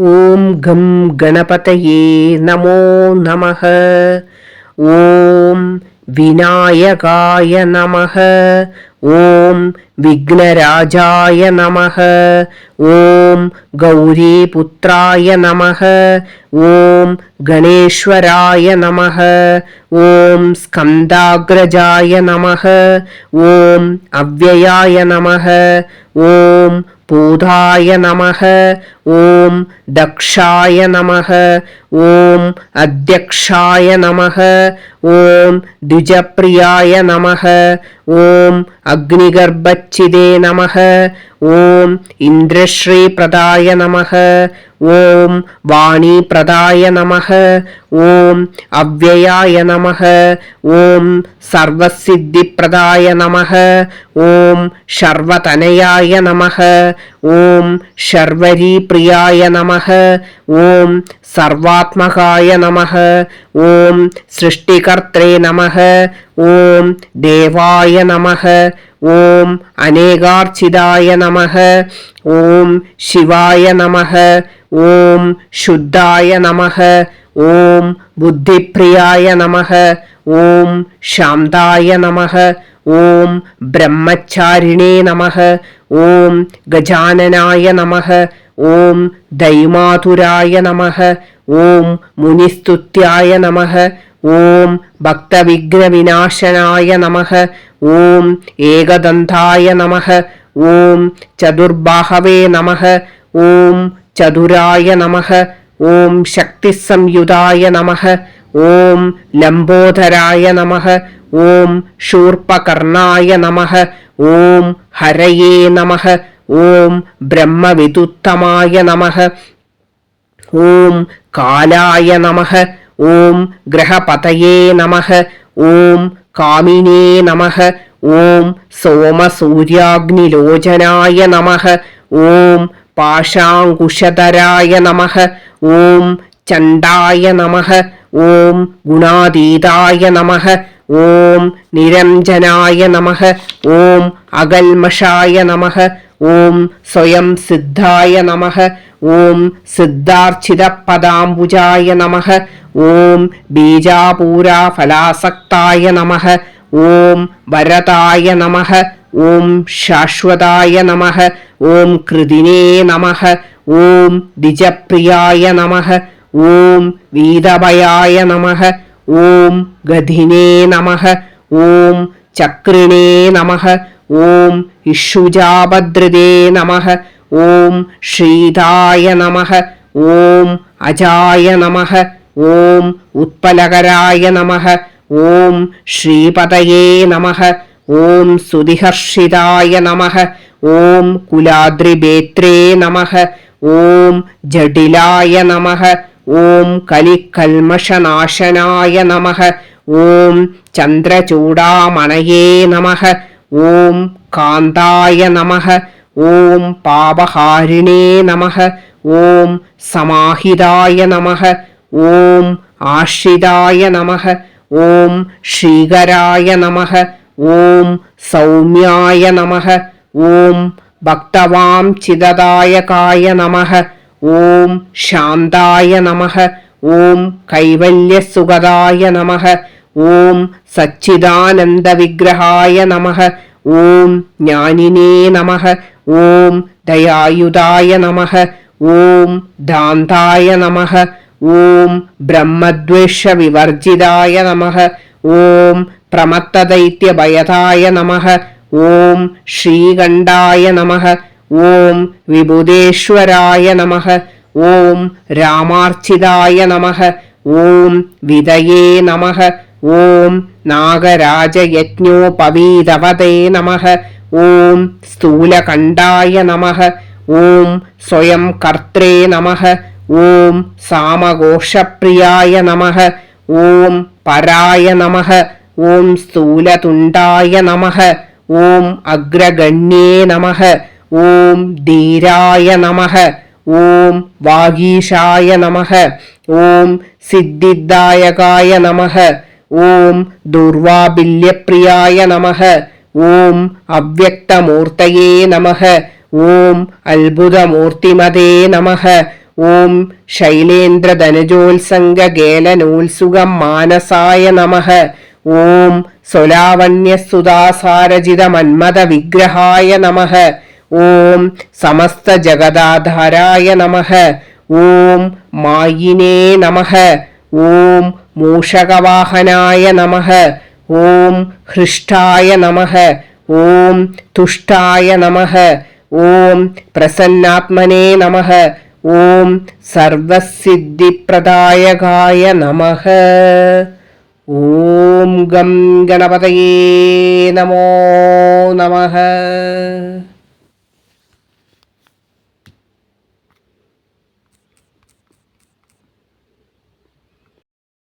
ஓம் come கணபதையே நமோ நமக. ஓம் விநாயகாய நமக. ஓம் விக்னராஜாய நமக. ஓம் கௌரி புத்திராய நமக. ஓம் கணேஸ்வராய நமக. ஓம் ஸ்கந்தாகிரஜாய நமக. ஓம் அவ்வயாய நமக. ஓம் பூதாய நமக. ஓம் தக்ஷாய நமக ஓம் அத்தியக்ஷாய நமக ஓம் திஜப்பிரியாய நமக ஓம் அக்னிகர்பச்சிதே நமக ஓம் இந்திரஸ்ரீ பிரதாய நமக ஓம் வாணி பிரதாய நமக ஓம் அவ்வயாய நமக ஓம் சர்வசித்தி பிரதாய நமக ஓம் ஷர்வதனயாய நமக ஓம் ஷர்வரி பிரியாய நமக ஓம் சர்வாத்மகாய நமக ஓம் சிருஷ்டிகர்த்தே நமக ஓம் தேவாய நமக ஓம் அநேகார்ச்சிதாய நமக ஓம் சிவாய நமக ஓம் சுத்தாய நமக ஓம் புத்திப்பிரியாய நமக ஓம் சாந்தாய நமக ஓம் பிரம்மச்சாரிணே நமக ஓம் கஜானனாய நமக ஓம் தைமாதுராய நமக ஓம் முனிஸ்துத்யாய நமக ஓம் பக்தவிக்னவிநாசனாய நமக ஓம் ஏகதந்தாய நமக ஓம் சதுர்பாகவே நமக ஓம் சதுராய நமக ஓம் சக்திசம்யுதாய நமக ഓം ലംബോധരായ നമ ഓം ശൂർപ്പകർണായ നമ ഓം ഹരയേ നമ ഓം ബ്രഹ്മവിദുത്തമായ നമ ഓം കാലായ നമ ഓം ഗ്രഹപതയേ നമ ഓം കാമിനേ നമ ഓം സോമസൂര്യാഗ്നിലോചനായ നമ ഓം പാശാങ്കുശതരായ നമ ഓം சண்டாய நமக ஓம் குணாதீதாய நமக ஓம் நிரஞ்சனாய நமக ஓம் அகல்மஷாய நமக ஓம் ஸ்வயம் சித்தாய நமக ஓம் சித்தார்ச்சித பதாம்புஜாய நமக ஓம் பீஜாபூரா ஃபலாசக்தாய நமக ஓம் வரதாய நமக ஓம் சாஸ்வதாய நமக ஓம் கிருதினே நமக ஓம் திஜப்பிரியாய நமக ഓം വീതഭയായ നമഹ ഓം ഗതിനേ നമഹ ഓം ചക്രിണേ നമഹ ഓം ഇഷുജാഭദ്രതേ നമഹ ഓം ശ്രീതായ നമഹ ഓം അജായ നമഹ ഓം ഉത്പലകരായ നമഹ ഓം ശ്രീപതയേ നമഹ ഓം സുതിഹർഷിതായ നമഹ ഓം കുലാദ്രിബേത്രേ നമഹ ഓം ജഡിലായ നമഹ ஓம் கலிக்கல்மஷநாசனாய நமக ஓம் சந்திரச்சூடாமணையே நமக ஓம் காந்தாய நமக ஓம் பாபஹாரிணே நமக ஓம் சமாஹிதாய நமக ஓம் ஆஷ்ரிதாய நமக ஓம் ஸ்ரீகராய நமக ஓம் சௌமியாய நமக ஓம் பக்தவாம் சிததாயகாய நமக. ஓம் சாந்தாய நமக ஓம் கைவல்யசுகதாய நமக ஓம் சச்சிதானந்த விக்கிரகாய நமக ஓம் ஞானினே நமக ஓம் தயாயுதாய நமக ஓம் தாந்தாய நமக ஓம் பிரம்மத்வேஷ விவர்ஜிதாய நமக ஓம் பிரமத்ததைத்திய பயதாய நமக ஓம் ஸ்ரீகண்டாய நமக ഓം വിബുദേശ്വരായ നമ. ഓം രാമാർച്ചിതായ നമ. ഓം വിതയേ നമ. ഓം നാഗരാജയജ്ഞോപവീതവതേ നമ. ഓം സ്ഥൂലകണ്ഠായ നമ. ഓം സ്വയം കർത്രേ നമ. ഓം സാമഘോഷപ്രിയായ നമ. ഓം പരായ നമ. ഓം സ്ഥൂലതുണ്ടായ നമ. ഓം അഗ്രഗണ്യേ നമ. ഓം ധീരായ നമഃ. ഓം വാഗീഷായ നമഃ. ഓം സിദ്ധിദായകായ നമഃ. ഓം ദുർവാബില്യപ്രിയായ നമഃ. ഓം അവ്യക്തമൂർത്തയേ നമഃ. ഓം അത്ഭുതമൂർത്തിമതേ നമഃ. ഓം ശൈലേന്ദ്രധനുജോത്സംഗേലനോത്സുകം മാനസായ നമഃ. ഓം സ്വലാവണ്യസുതാസാരചിതമന്മത വിഗ്രഹായ നമഃ. ஓம் சமஸ்த ஜகதாதாராய நமக. ஓம் மாயினே நமக. ஓம் மூஷகவாகனாய நமக. ஓம் ஹிருஷ்டாய நமக. ஓம் துஷ்டாய நமக. ஓம் பிரசன்னாத்மனே நமக. ஓம் சர்வசித்திப்பிரதாயகாய நமக. ஓம் கம் கணபதையே நமோ நமக.